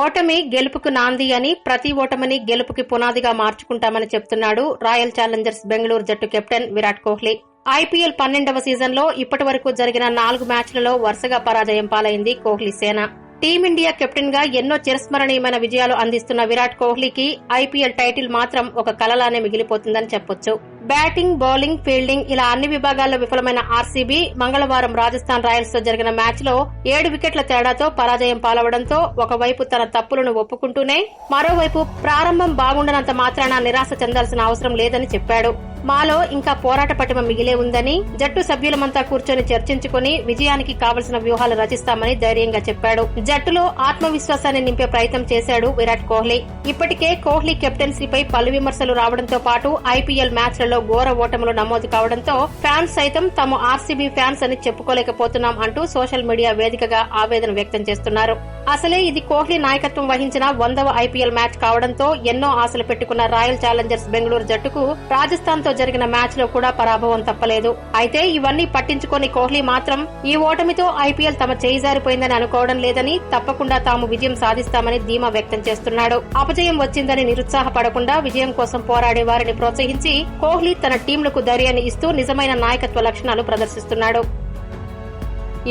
ఓటమి గెలుపుకు నాంది అని ప్రతి ఓటమిని గెలుపుకి పునాదిగా మార్చుకుంటామని చెప్తున్నాడు రాయల్ ఛాలెంజర్స్ బెంగళూరు జట్టు కెప్టెన్ విరాట్ కోహ్లీ. ఐపీఎల్ పన్నెండవ సీజన్లో ఇప్పటి వరకు జరిగిన నాలుగు మ్యాచ్లలో వరుసగా పరాజయం పాలైంది కోహ్లీ సేన. టీమిండియా కెప్టెన్గా ఎన్నో చిరస్మరణీయమైన విజయాలు అందిస్తున్న విరాట్ కోహ్లీకి ఐపీఎల్ టైటిల్ మాత్రం ఒక కలలానే మిగిలిపోతుందని చెప్పొచ్చు. బ్యాటింగ్ బౌలింగ్ ఫీల్డింగ్ ఇలా అన్ని విభాగాల్లో విఫలమైన ఆర్సీబీ మంగళవారం రాజస్థాన్ రాయల్స్తో జరిగిన మ్యాచ్లో ఏడు వికెట్ల తేడాతో పరాజయం పాలవడంతో ఒకవైపు తన తప్పులను ఒప్పుకుంటూనే మరోవైపు ప్రారంభం బాగుండనంత మాత్రాన నిరాశ చెందాల్సిన అవసరం లేదని చెప్పాడు. మాలో ఇంకా పోరాట పటిమ మిగిలే ఉందని జట్టు సభ్యులమంతా కూర్చొని చర్చించుకుని విజయానికి కావలసిన వ్యూహాలు రచిస్తామని ధైర్యంగా చెప్పాడు. జట్టులో ఆత్మవిశ్వాసాన్ని నింపే ప్రయత్నం చేశాడు విరాట్ కోహ్లీ. ఇప్పటికే కోహ్లీ కెప్టెన్సీపై పలు విమర్శలు రావడంతో పాటు ఐపీఎల్ మ్యాచ్లలో ఘోర ఓటములు నమోదు కావడంతో ఫ్యాన్స్ సైతం తాము ఆర్సీబీ ఫ్యాన్స్ అని చెప్పుకోలేకపోతున్నాం అంటూ సోషల్ మీడియా వేదికగా ఆవేదన వ్యక్తం చేస్తున్నారు. అసలే ఇది కోహ్లీ నాయకత్వం వహించిన వందవ ఐపీఎల్ మ్యాచ్ కావడంతో ఎన్నో ఆశలు పెట్టుకున్న రాయల్ ఛాలెంజర్స్ బెంగళూరు జట్టుకు రాజస్థాన్ తో జరిగిన మ్యాచ్లో కూడా పరాభవం తప్పలేదు. అయితే ఇవన్నీ పట్టించుకొని కోహ్లీ మాత్రం ఈ ఓటమితో ఐపీఎల్ తమ చేయి జారిపోయిందని అనుకోవడం లేదని తప్పకుండా తాము విజయం సాధిస్తామని ధీమా వ్యక్తం చేస్తున్నాడు. అపజయం వచ్చిందని నిరుత్సాహపడకుండా విజయం కోసం పోరాడే వారిని ప్రోత్సహించి కోహ్లీ తన టీంలకు ధైర్యాన్ని ఇస్తూ నిజమైన నాయకత్వ లక్షణాలు ప్రదర్శిస్తున్నాడు.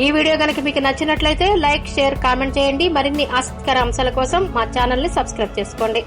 ఈ వీడియో గనక మీకు నచ్చినట్లయితే లైక్ షేర్ కామెంట్ చేయండి. మరిన్ని ఆసక్తికర అంశాల కోసం మా ఛానల్ని సబ్స్క్రైబ్ చేసుకోండి.